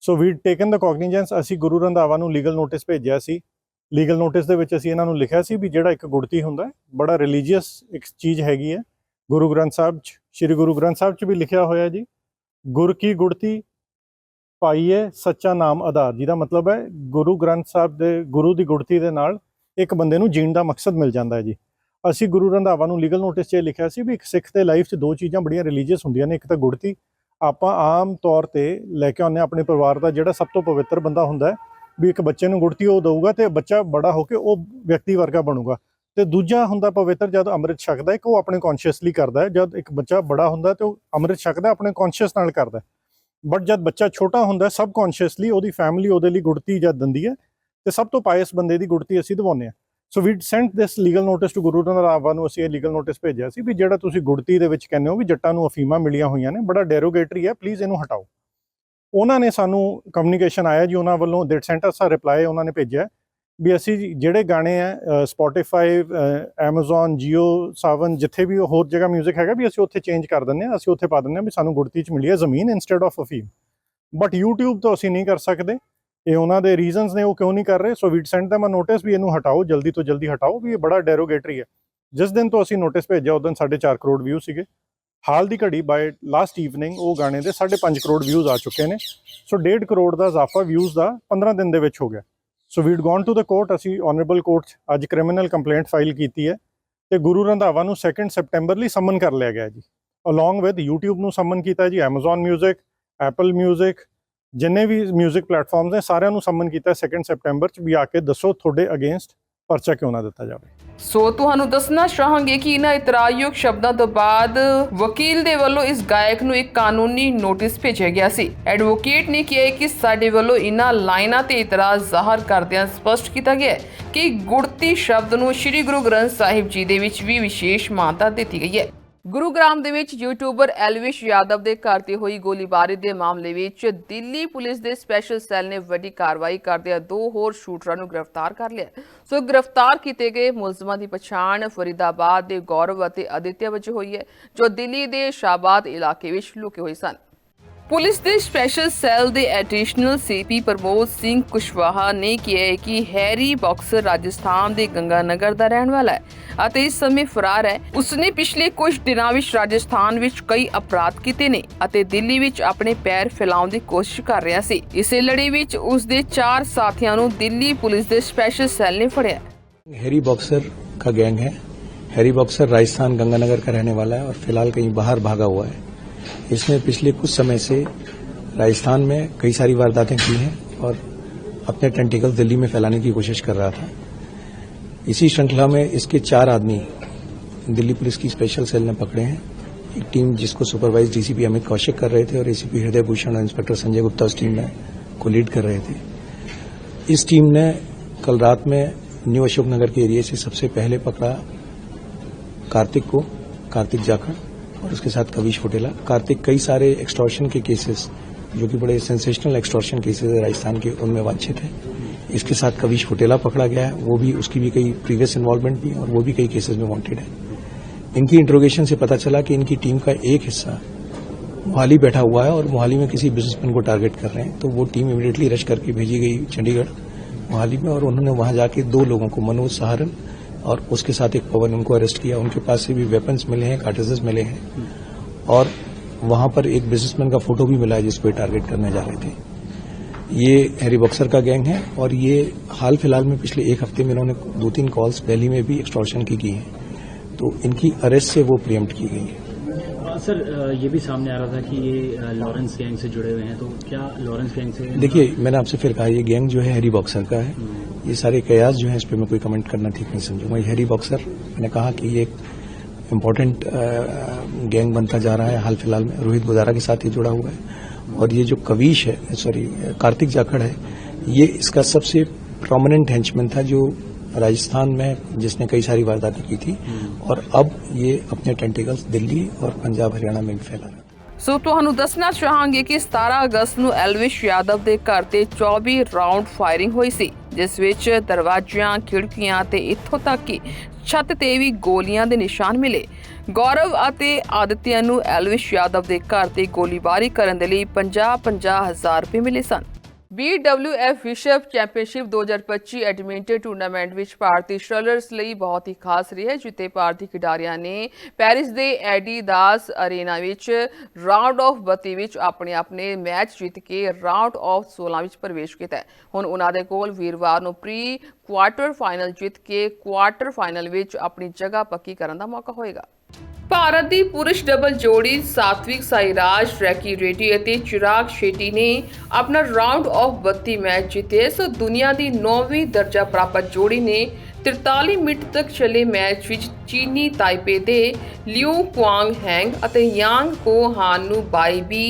ਸੋ ਵੀ ਟੇਕਨ ਦਾ ਕੌਗਨੀਜੈਂਸ ਅਸੀਂ ਗੁਰੂ ਰੰਧਾਵਾ ਨੂੰ ਲੀਗਲ ਨੋਟਿਸ ਭੇਜਿਆ ਸੀ। ਲੀਗਲ ਨੋਟਿਸ ਦੇ ਵਿੱਚ ਅਸੀਂ ਇਹਨਾਂ ਨੂੰ ਲਿਖਿਆ ਸੀ ਵੀ ਜਿਹੜਾ ਇੱਕ ਗੁੜਤੀ ਹੁੰਦਾ ਬੜਾ ਰਿਲੀਜੀਅਸ ਇੱਕ ਚੀਜ਼ ਹੈਗੀ ਹੈ। ਗੁਰੂ ਗ੍ਰੰਥ ਸਾਹਿਬ ਚ, ਸ੍ਰੀ ਗੁਰੂ ਗ੍ਰੰਥ ਸਾਹਿਬ ਚ ਵੀ ਲਿਖਿਆ ਹੋਇਆ ਜੀ। ਗੁਰ ਕੀ ਗੁੜਤੀ ਪਾਈਏ ਸੱਚਾ ਨਾਮ ਆਧਾਰ, ਜਿਹਦਾ ਮਤਲਬ ਹੈ ਗੁਰੂ ਗ੍ਰੰਥ ਸਾਹਿਬ ਦੇ ਗੁਰੂ ਦੀ ਗੁੜਤੀ ਦੇ ਨਾਲ ਇੱਕ ਬੰਦੇ ਨੂੰ ਜੀਣ ਦਾ ਮਕਸਦ ਮਿਲ ਜਾਂਦਾ ਹੈ ਜੀ। ਅਸੀਂ ਗੁਰੂ ਰੰਧਾਵਾ ਨੂੰ ਲੀਗਲ ਨੋਟਿਸ 'ਚ ਇਹ ਲਿਖਿਆ ਸੀ ਵੀ ਇੱਕ ਸਿੱਖ ਦੇ ਲਾਈਫ 'ਚ ਦੋ ਚੀਜ਼ਾਂ ਬੜੀਆਂ ਰਿਲੀਜੀਅਸ ਹੁੰਦੀਆਂ ਨੇ, ਇੱਕ ਤਾਂ ਗੁੜਤੀ। ਆਪਾਂ ਆਮ ਤੌਰ ਤੇ ਲੈ ਕੇ ਆਉਂਦੇ ਹਾਂ ਆਪਣੇ ਪਰਿਵਾਰ ਦਾ ਜਿਹੜਾ ਸਭ ਤੋਂ ਪਵਿੱਤਰ ਬੰਦਾ ਹੁੰਦਾ ਹੈ, ਵੀ ਇੱਕ ਬੱਚੇ ਨੂੰ ਗੁੜਤੀ ਉਹ ਦਊਗਾ ਤੇ ਬੱਚਾ ਬੜਾ ਹੋ ਕੇ ਉਹ ਵਿਅਕਤੀ ਵਰਗਾ ਬਣੂਗਾ। ਤੇ ਦੂਜਾ ਹੁੰਦਾ ਪਵਿੱਤਰ, ਜਦ ਅੰਮ੍ਰਿਤ ਛਕਦਾ ਹੈ ਕਿ ਉਹ ਆਪਣੇ ਕੌਨਸ਼ੀਅਸਲੀ ਕਰਦਾ ਹੈ, ਜਦ ਇੱਕ ਬੱਚਾ ਬੜਾ ਹੁੰਦਾ ਹੈ ਤੇ ਉਹ ਅੰਮ੍ਰਿਤ ਛਕਦਾ ਆਪਣੇ ਕੌਨਸ਼ੀਅਸ ਨਾਲ ਕਰਦਾ ਬਟ ਜਦ ਬੱਚਾ ਛੋਟਾ ਹੁੰਦਾ ਹੈ ਸਬ ਕੌਨਸ਼ੀਅਸਲੀ ਉਹਦੀ ਫੈਮਿਲੀ ਉਹਦੇ ਲਈ ਗੁੜਤੀ ਜਦ ਦਿੰਦੀ ਹੈ ਤੇ ਸਭ ਤੋਂ ਪਾਇਸ ਬੰਦੇ ਦੀ ਗੁੜਤੀ ਅਸੀਂ ਦਿਵਾਉਂਦੇ ਹਾਂ। So we sent this legal notice to Guru Randhawa ਨੂੰ ਅਸੀਂ ਇਹ ਲੀਗਲ ਨੋਟਿਸ ਭੇਜਿਆ ਸੀ ਵੀ ਜਿਹੜਾ ਤੁਸੀਂ ਗੁੜਤੀ ਦੇ ਵਿੱਚ ਕਹਿੰਦੇ ਹੋ ਵੀ ਜੱਟਾਂ ਨੂੰ ਅਫੀਮਾਂ ਮਿਲੀਆਂ ਹੋਈਆਂ ਨੇ, ਬੜਾ ਡੈਰੋਗੇਟਰੀ ਹੈ ਪਲੀਜ਼ ਇਹਨੂੰ ਹਟਾਓ। ਉਹਨਾਂ ਨੇ ਸਾਨੂੰ ਕਮਿਊਨੀਕੇਸ਼ਨ ਆਇਆ ਜੀ, ਉਹਨਾਂ ਵੱਲੋਂ ਦੇਟ ਸੈਂਟ ਅਸ ਰਿਪਲਾਈ ਉਹਨਾਂ ਨੇ ਭੇਜਿਆ। ਵੀ ਅਸੀਂ ਜਿਹੜੇ ਗਾਣੇ ਆ ਸਪੋਟੀਫਾਈ Amazon, Jio ਸਾਵਨ ਜਿੱਥੇ ਵੀ ਹੋਰ ਜਗ੍ਹਾ 뮤직 ਹੈਗਾ ਵੀ ਅਸੀਂ ਉੱਥੇ ਚੇਂਜ ਕਰ ਦਿੰਨੇ ਆ ਅਸੀਂ ਉੱਥੇ ਪਾ ਦਿੰਨੇ ਆ ਵੀ ਸਾਨੂੰ ਗੁੜਤੀ ਚ ਮਿਲੀ ਹੈ ਜ਼ਮੀਨ ਇਨਸਟੈਡ ਆਫ ਅਫੀਮ ਬਟ YouTube ਤੋਂ ਅਸੀਂ ਨਹੀਂ ਕਰ ਸਕਦੇ। ਇਹ ਉਹਨਾਂ ਦੇ ਰੀਜ਼ਨਸ ਨੇ, ਉਹ ਕਿਉਂ ਨਹੀਂ ਕਰ ਰਹੇ? So we'd send them a notice ਵੀ ਇਹਨੂੰ ਹਟਾਓ, ਜਲਦੀ ਤੋਂ ਜਲਦੀ ਹਟਾਓ, ਵੀ ਇਹ ਬੜਾ ਡੈਰੋਗੇਟਰੀ ਹੈ। ਜਿਸ ਦਿਨ ਤੋਂ ਅਸੀਂ ਨੋਟਿਸ ਭੇਜਿਆ ਉਦੋਂ 4.5 ਕਰੋੜ ਵਿਊ ਸੀਗੇ। ਹਾਲ ਦੀ ਘੜੀ ਬਾਈ ਲਾਸਟ ਈਵਨਿੰਗ ਉਹ ਗਾਣੇ ਦੇ 5.5 ਕਰੋੜ ਵਿਊਜ਼ ਆ ਚੁੱਕੇ ਨੇ। ਸੋ 1.5 ਕਰੋੜ ਦਾ ਇਜ਼ਾਫਾ ਵਿਊਜ਼ ਦਾ 15 ਦਿਨ ਦੇ ਵਿੱਚ ਹੋ ਗਿਆ। So we'd gone to the court ਅਸੀਂ ਆਨਰੇਬਲ ਕੋਰਟ 'ਚ ਅੱਜ ਕ੍ਰਿਮੀਨਲ ਕੰਪਲੇਂਟ ਫਾਈਲ ਕੀਤੀ ਹੈ ਤੇ ਗੁਰੂ ਰੰਧਾਵਾ ਨੂੰ 2 ਸੈਪਟੈਂਬਰ ਲਈ ਸਮਨ ਕਰ ਲਿਆ ਗਿਆ ਜੀ। ਅਲੋਂਗ ਵਿਦ YouTube ਨੂੰ ਸਮਨ ਕੀਤਾ ਜੀ, Amazon Music, Apple Music, ਜਿੰਨੇ ਵੀ 뮤직 ਪਲੇਟਫਾਰਮਸ ਨੇ ਸਾਰਿਆਂ ਨੂੰ ਸਮਨ ਕੀਤਾ 2 ਸੈਪਟੈਂਬਰ 'ਚ ਵੀ ਆ ਕੇ ਦੱਸੋ ਤੁਹਾਡੇ ਅਗੇਂਸਟ ਪਰਚਾ ਕਿਉਂ ਨਾ ਦਿੱਤਾ ਜਾਵੇ। ਸੋ ਤੁਹਾਨੂੰ ਦੱਸਣਾ ਚਾਹਾਂਗੇ ਕਿ ਇਹਨਾਂ ਇਤਰਾਜ਼ਯੋਗ ਸ਼ਬਦਾਂ ਤੋਂ ਬਾਅਦ ਵਕੀਲ ਦੇ ਵੱਲੋਂ ਇਸ ਗਾਇਕ ਨੂੰ ਇੱਕ ਕਾਨੂੰਨੀ ਨੋਟਿਸ ਭੇਜਿਆ ਗਿਆ ਸੀ। ਐਡਵੋਕੇਟ ਨੇ ਕਿਹਾ ਕਿ ਸਾਡੇ ਵੱਲੋਂ ਇਹਨਾਂ ਲਾਈਨਾਂ ਤੇ ਇਤਰਾਜ਼ ਜ਼ਾਹਰ ਕਰਦਿਆਂ ਸਪਸ਼ਟ ਕੀਤਾ ਗਿਆ ਕਿ ਗੁੜਤੀ ਸ਼ਬਦ ਨੂੰ ਸ੍ਰੀ ਗੁਰੂ ਗ੍ਰੰਥ ਸਾਹਿਬ ਜੀ ਦੇ ਵਿੱਚ ਵੀ ਵਿਸ਼ੇਸ਼ ਮਾਨਤਾ ਦਿੱਤੀ ਗਈ ਹੈ। ਗੁਰੂਗ੍ਰਾਮ ਦੇ ਵਿੱਚ ਯੂਟਿਊਬਰ ਐਲਵਿਸ਼ ਯਾਦਵ ਦੇ ਘਰ ਤੇ ਹੋਈ ਗੋਲੀਬਾਰੀ ਦੇ ਮਾਮਲੇ ਵਿੱਚ ਦਿੱਲੀ ਪੁਲਿਸ ਦੇ ਸਪੈਸ਼ਲ ਸੈੱਲ ਨੇ ਵੱਡੀ ਕਾਰਵਾਈ ਕਰਦਿਆਂ ਦੋ ਹੋਰ ਸ਼ੂਟਰਾਂ ਨੂੰ ਗ੍ਰਿਫਤਾਰ ਕਰ ਲਿਆ। ਸੋ ਗ੍ਰਿਫਤਾਰ ਕੀਤੇ ਗਏ ਮੁਲਜ਼ਮਾਂ ਦੀ ਪਛਾਣ ਫਰੀਦਾਬਾਦ ਦੇ ਗੌਰਵ ਅਤੇ ਅਦਿੱਤਿਆ ਵਜੋਂ ਹੋਈ ਹੈ, ਜੋ ਦਿੱਲੀ ਦੇ ਸ਼ਾਬਾਦ ਇਲਾਕੇ ਵਿੱਚ ਲੁਕੇ ਹੋਏ ਸਨ। ਪੁਲਿਸ ਦੇ ਸਪੈਸ਼ਲ ਸੈੱਲ ਦੇ ਐਡੀਸ਼ਨਲ ਸੀਪੀ ਪ੍ਰਮੋਦ ਸਿੰਘ ਕੁਸ਼ਵਾਹਾ ਨੇ ਕਿਹਾ ਹੈ ਕਿ ਹੈਰੀ ਬਾਕਸਰ ਰਾਜਸਥਾਨ ਦੇ ਗੰਗਾਨਗਰ ਦਾ ਰਹਿਣ ਵਾਲਾ ਹੈ ਅਤੇ ਇਸ ਸਮੇਂ ਫਰਾਰ ਹੈ ਉਸਨੇ ਪਿਛਲੇ ਕੁਝ ਦਿਨਾਂ ਵਿੱਚ ਰਾਜਸਥਾਨ ਵਿੱਚ ਕਈ ਅਪਰਾਧ ਕੀਤੇ ਨੇ ਅਤੇ ਦਿੱਲੀ ਵਿੱਚ ਆਪਣੇ ਪੈਰ ਫੈਲਾਉਣ ਦੀ ਕੋਸ਼ਿਸ਼ ਕਰ ਰਿਹਾ ਸੀ ਇਸੇ ਲੜੀ ਵਿੱਚ ਉਸ ਦੇ ਚਾਰ ਸਾਥੀਆਂ ਨੂੰ ਦਿੱਲੀ ਪੁਲਿਸ ਦੇ ਸਪੈਸ਼ਲ ਸੈੱਲ ਨੇ ਫੜਿਆ हैरी बॉक्सर का गैंग है हैरी बॉक्सर राजस्थान गंगानगर का रहने वाला है और फिलहाल कहीं बाहर भागा हुआ है इसने पिछले कुछ समय से राजस्थान में कई सारी वारदातें की हैं और अपने टेंटिकल दिल्ली में फैलाने की कोशिश कर रहा था। इसी श्रृंखला में इसके चार आदमी दिल्ली पुलिस की स्पेशल सेल ने पकड़े हैं। एक टीम जिसको सुपरवाइज डीसीपी अमित कौशिक कर रहे थे और एसीपी हृदय भूषण और इंस्पेक्टर संजय गुप्ता उस टीम में को लीड कर रहे थे। इस टीम ने कल रात में न्यू अशोकनगर के एरिया से सबसे पहले पकड़ा कार्तिक को, कार्तिक जाखड़। और उसके साथ कविश फोटेला कार्तिक, कई सारे एक्सटॉर्शन के केसेस जो कि बड़े सेंसेशनल एक्सटॉर्शन केसेस है राजस्थान के, उनमें वांछित है। इसके साथ कविश फोटेला पकड़ा गया है, वो भी, उसकी भी कई प्रीवियस इन्वॉल्वमेंट भी और वो भी कई केसेस में वांटेड है। इनकी इंट्रोगेशन से पता चला कि इनकी टीम का एक हिस्सा मोहाली बैठा हुआ है और मोहाली में किसी बिजनेसमैन को टारगेट कर रहे हैं। तो वो टीम इमीडिएटली रश करके भेजी गई चंडीगढ़ मोहाली में और उन्होंने वहाँ जाके दो लोगों को, मनोज सहारन और उसके साथ एक पवन उनको अरेस्ट किया। उनके पास से भी वेपन्स मिले हैं कार्टेजेस मिले हैं। और वहाँ पर एक बिजनेसमैन का फ़ोटो भी मिला है जिसको टारगेट करने जा रहे थे। ये हैरी बॉक्सर का गैंग है और ये हाल फ़िलहाल में पिछले एक हफ़्ते में इन्होंने दो तीन कॉल्स दिल्ली में भी एक्सटॉर्शन की की हैं। तो इनकी अरेस्ट से वो प्रियम्प्ट की गई है। सर अ, ये भी सामने आ रहा था कि ये लॉरेंस गैंग से जुड़े हुए हैं। तो क्या लॉरेंस गैंग से देखिए मैंने आपसे फिर कहा ये गैंग जो है हैरी बॉक्सर का है। ये सारे कयास जो है इस पर मैं कोई कमेंट करना ठीक नहीं समझूंगा ये हैरी बॉक्सर मैंने कहा कि ये एक इम्पोर्टेंट गैंग बनता जा रहा है हाल फिलहाल में रोहित गुजारा के साथ ये जुड़ा हुआ है और ये जो कवीश है सॉरी कार्तिक जाखड़ है ये इसका सबसे प्रोमिनेंट हेंचमैन था जो राजस्थान में जिसने कई सारी वारदातें की थी और अब ये अपने टेंटिकल्स दिल्ली और पंजाब हरियाणा में भी फैला रहा है ਸੋ ਤੁਹਾਨੂੰ ਦੱਸਣਾ ਚਾਹਾਂਗੇ ਕਿ 17 ਅਗਸਤ ਨੂੰ ਐਲਵਿਸ਼ ਯਾਦਵ ਦੇ ਘਰ ਤੇ 24 ਰਾਉਂਡ ਫਾਇਰਿੰਗ ਹੋਈ ਸੀ ਜਿਸ ਵਿੱਚ ਦਰਵਾਜ਼ਿਆਂ, ਖਿੜਕੀਆਂ ਤੇ ਇੱਥੋਂ ਤੱਕ ਕਿ ਛੱਤ ਤੇ ਵੀ ਗੋਲੀਆਂ ਦੇ ਨਿਸ਼ਾਨ ਮਿਲੇ। ਗੌਰਵ ਅਤੇ ਆਦਿਤਿਆ ਨੂੰ ਐਲਵਿਸ਼ ਯਾਦਵ ਦੇ ਘਰ ਤੇ ਗੋਲੀਬਾਰੀ ਕਰਨ ਦੇ ਲਈ 50-50 ਹਜ਼ਾਰ ਰੁਪਏ ਮਿਲੇ ਸਨ। BWF ਵਿਸ਼ਵ ਚੈਂਪੀਅਨਸ਼ਿਪ 2025 ਐਡਮਿੰਟਨ ਟੂਰਨਾਮੈਂਟ ਵਿੱਚ ਭਾਰਤੀ ਸ਼ਟਲਰਸ ਲਈ ਬਹੁਤ ਹੀ ਖਾਸ ਰਹੀ ਹੈ ਜਿੱਤੇ ਭਾਰਤੀ ਖਿਡਾਰੀਆਂ ਨੇ ਪੈਰਿਸ ਦੇ ਐਡੀਦਾਸ ਅਰੇਨਾ ਵਿੱਚ ਰਾਉਂਡ ਆਫ 32 ਵਿੱਚ ਆਪਣੇ ਆਪਣੇ ਮੈਚ ਜਿੱਤ ਕੇ ਰਾਉਂਡ ਆਫ 16 ਵਿੱਚ ਪ੍ਰਵੇਸ਼ ਕੀਤਾ ਹੈ। ਹੁਣ ਉਹਨਾਂ ਦੇ ਕੋਲ ਵੀਰਵਾਰ ਨੂੰ ਪ੍ਰੀ ਕੁਆਟਰ ਫਾਈਨਲ ਜਿੱਤ ਕੇ ਕੁਆਟਰ ਫਾਈਨਲ ਵਿੱਚ ਆਪਣੀ ਜਗ੍ਹਾ ਪੱਕੀ ਕਰਨ ਦਾ ਮੌਕਾ ਹੋਏਗਾ। ਭਾਰਤ ਦੀ ਪੁਰਸ਼ ਡਬਲ ਜੋੜੀ ਸਾਤਵਿਕ ਸਾਈਰਾਜ, ਰੈਕੀ ਰੈਡੀ ਅਤੇ ਚਿਰਾਗ ਸ਼ੇਟੀ ਨੇ ਆਪਣਾ ਰਾਉਂਡ ਆਫ 32 ਮੈਚ ਜਿੱਤੇ। ਸੋ ਦੁਨੀਆ ਦੀ 9ਵੀਂ ਦਰਜਾ ਪ੍ਰਾਪਤ ਜੋੜੀ ਨੇ 43 ਮਿੰਟ ਤੱਕ ਚੱਲੇ ਮੈਚ ਵਿੱਚ ਚੀਨੀ ਤਾਈਪੇ ਦੇ ਲਿਊ ਕੁਆਂਗ ਹੈਂਗ ਅਤੇ ਯਾਂਗ ਕੋ ਹਾਨ ਨੂੰ 22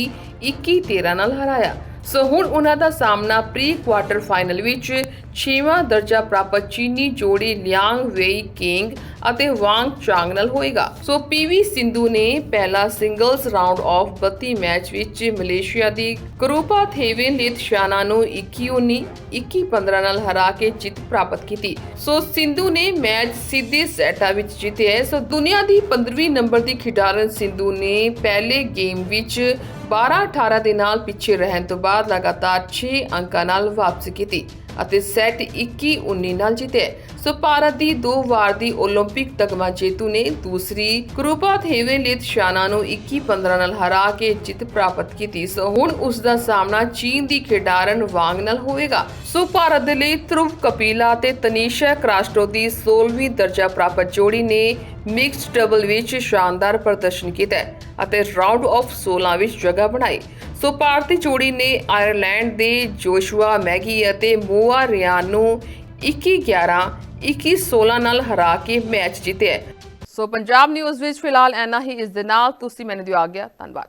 21-13 ਨਾਲ ਹਰਾਇਆ। ਸੋ ਹੁਣ ਉਹਨਾਂ ਦਾ ਸਾਹਮਣਾ ਪ੍ਰੀ ਕੁਆਟਰ ਫਾਈਨਲ ਵਿੱਚ ਛੇਵਾਂ ਦਰਜਾ ਪ੍ਰਾਪਤ ਚੀਨੀ ਜੋੜੀ ਲਿਆਂਗ ਵੇਈ ਕਿੰਗ ਅਤੇ ਵਾਂਗ ਚਾਂਗ ਨਾਲ ਹੋਏਗਾ। ਸੋ ਪੀਵੀ ਸਿੰਧੂ ਨੇ ਪਹਿਲਾ ਸਿੰਗਲਸ ਰਾਉਂਡ ਆਫ 32 ਮੈਚ ਵਿੱਚ ਮਲੇਸ਼ੀਆ ਦੀ ਕਰੂਪਾ ਥੇਵੇਨ ਲਿਤਸ਼ਾਨਾ ਨੂੰ 21-19 21-15 ਨਾਲ ਹਰਾ ਕੇ ਜਿੱਤ ਪ੍ਰਾਪਤ ਕੀਤੀ। ਸੋ ਸਿੰਧੂ ਨੇ ਮੈਚ ਸਿੱਧੇ ਸੈਟਾਂ ਵਿੱਚ ਜਿੱਤਿਆ ਸੋ ਦੁਨੀਆ ਦੀ 15ਵੀਂ ਨੰਬਰ ਦੀ ਖਿਡਾਰਨ ਸਿੰਧੂ ਨੇ ਪਹਿਲੇ ਗੇਮ ਵਿੱਚ 12-18 ਦੇ ਨਾਲ ਪਿੱਛੇ ਰਹਿਣ ਤੋਂ ਬਾਅਦ ਲਗਾਤਾਰ 6 ਅੰਕਾਂ ਨਾਲ ਵਾਪਸੀ ਕੀਤੀ। ਅਤੇ ਸੈਟ 21-19 ਨਾਲ ਜਿੱਤਿਆ ਸੋ ਭਾਰਤ ਦੀ ਦੋ ਵਾਰ ਦੀ 올림픽 ਤਗਮਾ ਜੇਤੂ ਨੇ ਦੂਸਰੀ ਕਰੂਪਾ ਥੇਵੇਨ ਲਿਤ ਸ਼ਾਨਾ ਨੂੰ 21-15 ਨਾਲ ਹਰਾ ਕੇ ਜਿੱਤ ਪ੍ਰਾਪਤ ਕੀਤੀ ਸੋ ਹੁਣ ਉਸ ਦਾ ਸਾਹਮਣਾ ਚੀਨ ਦੀ ਖਿਡਾਰਨ ਵਾਂਗ ਨਾਲ ਹੋਵੇਗਾ ਸੋ ਭਾਰਤ ਦੇ ਲਈ ਧਰੁਵ ਕਪੀਲਾ ਤੇ ਤਨੀਸ਼ਾ ਕ੍ਰਾਸਟੋ ਦੀ 16ਵੀਂ ਦਰਜਾ ਪ੍ਰਾਪਤ ਜੋੜੀ ਨੇ ਮਿਕਸਡ ਡਬਲ ਵਿੱਚ ਸ਼ਾਨਦਾਰ ਪ੍ਰਦਰਸ਼ਨ ਕੀਤਾ ਹੈ ਅਤੇ ਰਾਉਂਡ ਆਫ 16 ਵਿੱਚ ਜਗ੍ਹਾ ਬਣਾਈ ਸੋ ਭਾਰਤੀ ਜੋੜੀ ਨੇ ਆਇਰਲੈਂਡ ਦੇ ਜੋਸ਼ੂਆ, ਮੈਗੀ ਅਤੇ ਮੋਆ ਰਿਆਨ ਨੂੰ 21-11 21-16 ਨਾਲ ਹਰਾ ਕੇ ਮੈਚ ਜਿੱਤਿਆ ਸੋ ਪੰਜਾਬ ਨਿਊਜ਼ ਵਿੱਚ ਫਿਲਹਾਲ ਐਨਾ ਹੀ। ਇਸ ਦੇ ਨਾਲ ਤੁਸੀਂ ਮੈਨੂੰ ਦਿਓ ਆ ਗਿਆ ਧੰਨਵਾਦ।